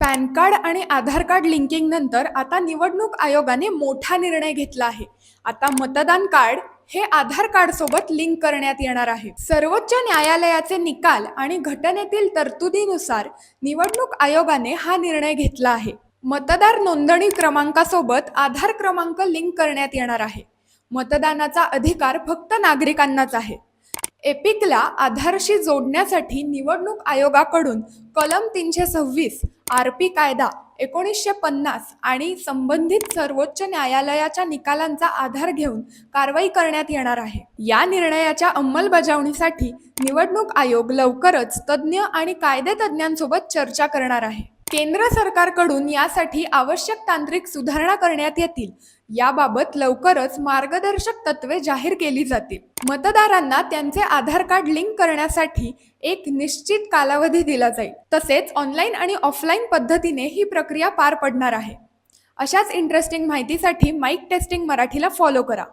Pan card आणि आधार card linking नंतर आता निवडणूक आयोगाने मोठा निर्णय घेतला आहे. आता मतदान कार्ड हे आधार कार्ड सोबत लिंक करण्यात येणार आहे. सर्वोच्च न्यायालयाचे निकाल आणि घटनेतील तरतुदीनुसार निवडणूक आयोगाने हा निर्णय घेतला आहे. मतदार नोंदणी क्रमांकासोबत आधार क्रमांक लिंक करण्यात येणार आहे. मतदानाचा अधिकार फक्त नागरिकांनाच आहे. एपिकला आधारशी जोडण्यासाठी निवडणूक आयोगाकडून कलम तीनशे सव्वीस आर पी कायदा एकोणीसशे पन्नास आणि संबंधित सर्वोच्च न्यायालयाच्या निकालांचा आधार घेऊन कारवाई करण्यात येणार आहे. या निर्णयाच्या अंमलबजावणीसाठी निवडणूक आयोग लवकरच तज्ज्ञ आणि कायदेतज्ज्ञांसोबत चर्चा करणार आहे. केंद्र सरकारकडून यासाठी आवश्यक तांत्रिक सुधारणा करण्यात येतील. याबाबत लवकरच मार्गदर्शक तत्वे जाहीर केली जातील. मतदारांना त्यांचे आधार कार्ड लिंक करण्यासाठी एक निश्चित कालावधी दिला जाईल. तसेच ऑनलाईन आणि ऑफलाईन पद्धतीने ही प्रक्रिया पार पडणार आहे. अशाच इंटरेस्टिंग माहितीसाठी माईक टेस्टिंग मराठीला फॉलो करा.